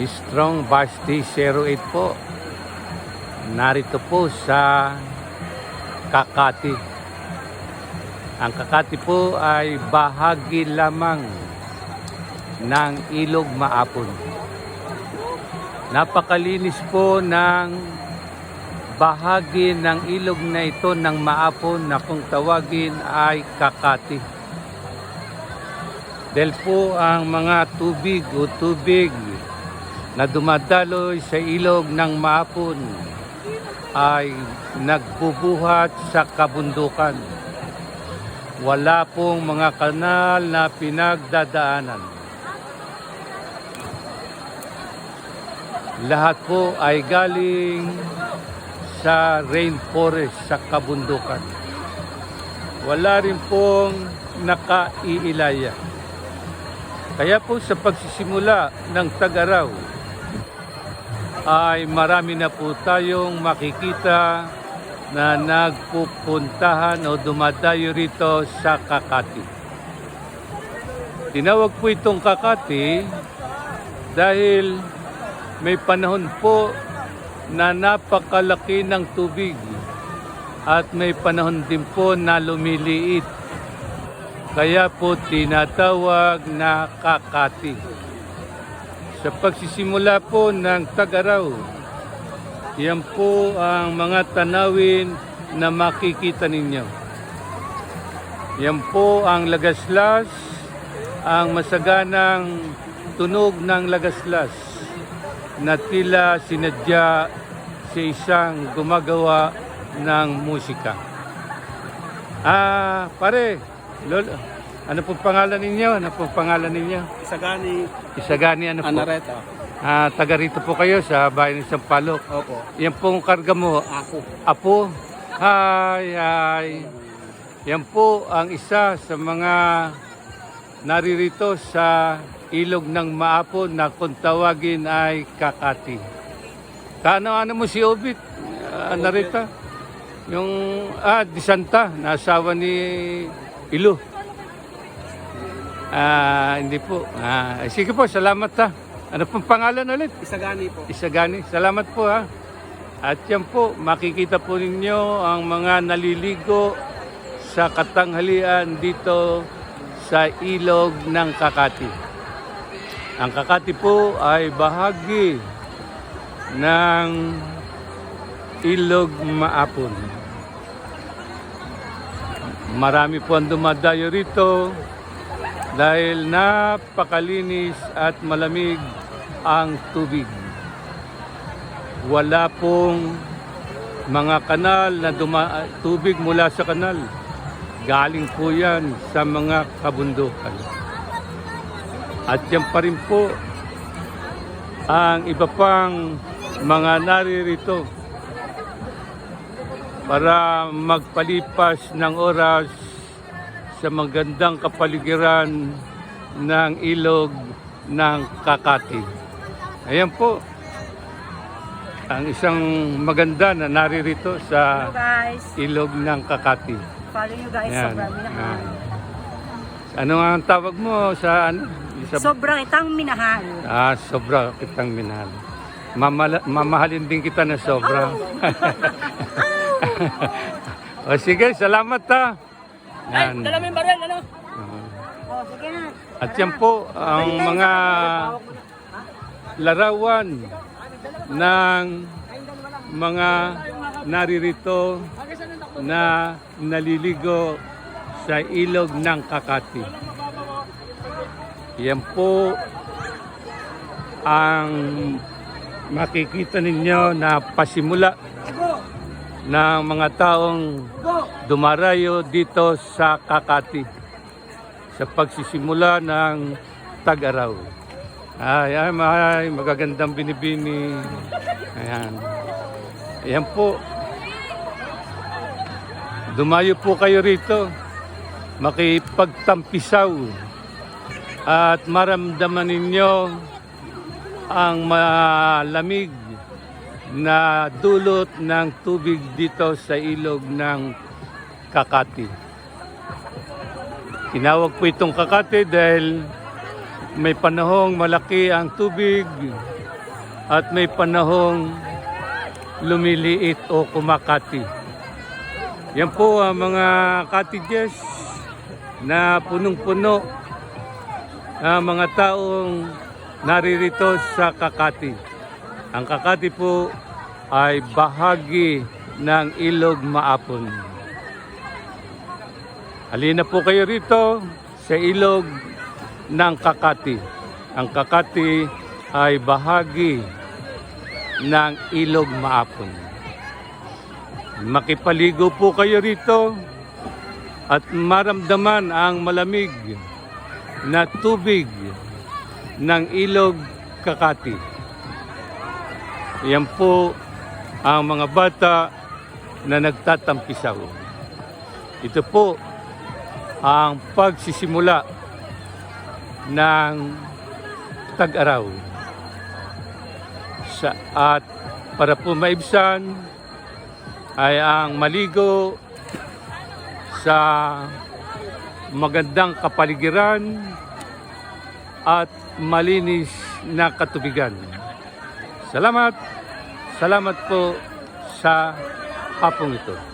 Strong Basti 08 po. Narito po sa Kakati. Ang Kakati po ay bahagi lamang ng ilog maapon. Napakalinis po ng bahagi ng ilog na ito ng maapon na kung tawagin ay Kakati. Dahil po ang mga tubig o tubig na dumadaloy sa ilog ng maapon ay nagbubuhat sa kabundukan. Wala pong mga kanal na pinagdadaanan. Lahat po ay galing sa rainforest, sa kabundukan. Wala rin pong nakaiilaya. Kaya po sa pagsisimula ng tag-araw ay marami na po tayong makikita na nagpupuntahan o dumadayo rito sa Kakati. Tinawag po itong Kakati dahil may panahon po na napakalaki ng tubig at may panahon din po na lumiliit. Kaya po tinatawag na kakati. Sa pagsisimula po ng tag-araw, yan po ang mga tanawin na makikita ninyo. Yan po ang lagaslas, ang masaganang tunog ng lagaslas na tila sinadya sa isang gumagawa ng musika. Ah, pare, lolo, ano po pangalan ninyo? Ano po pangalan ninyo? Isagani Isagani ano po? Anareta. Ah, taga rito po kayo sa bayan ng Sampaloc. Opo. Yan pong karga mo, Ako. Apo. Hi, hi. Yan po ang isa sa mga naririto sa ilog ng Maapo na kung tawagin ay Kakati. Kaano-ano mo si Obit? Uh, narita? Yung, ah, di Santa, na asawa ni Ilo. Ah, hindi po. Ah, sige po, salamat ha. Ano pong pangalan ulit? Isagani po. Isagani. Salamat po ha. At yan po, makikita po ninyo ang mga naliligo sa katanghalian dito sa ilog ng Kakati. Ang Kakati po ay bahagi ng ilog Maapon. Marami po ang dumadayo rito dahil napakalinis at malamig ang tubig. Wala pong mga kanal na duma tubig mula sa kanal. Galing po yan sa mga kabundukan. At yan pa rin po ang iba pang mga naririto para magpalipas ng oras sa magandang kapaligiran ng ilog ng Kakati. Ayan po, ang isang maganda na naririto sa ilog ng Kakati. follow you guys Ayan. sobrang minahal. Ano nga ang tawag mo sa ano? Sa, Sobrang itang minahal. ah, sobra kitang minahal. Mamala, mamahalin din kita na sobra. o sige, salamat ha. Mo yung baril, ano? Oh, sige na. At yan po ang mga larawan ng mga naririto na naliligo sa ilog ng Kakati. Yan po ang makikita ninyo na pasimula ng mga taong dumarayo dito sa Kakati sa pagsisimula ng tag-araw. Ay, ay, ay, magagandang binibini. Ayan. Ayan po. Dumayo po kayo rito. Makipagtampisaw. At maramdaman ninyo ang malamig na dulot ng tubig dito sa ilog ng Kakati. Tinawag po itong Kakati dahil may panahong malaki ang tubig at may panahong lumiliit o kumakati. Yan po ang mga cottages na punong-puno ang mga taong naririto sa Kakati. Ang Kakati po ay bahagi ng ilog Maapon. Halina po kayo rito sa ilog ng Kakati. Ang Kakati ay bahagi ng ilog Maapon. Makipaligo po kayo rito at maramdaman ang malamig na tubig ng ilog Kakati. Yan po ang mga bata na nagtatampisaw. Ito po ang pagsisimula ng tag-araw. Sa, at para po maibsan ay ang maligo sa magandang kapaligiran at malinis na katubigan. Salamat. Salamat po sa hapong ito.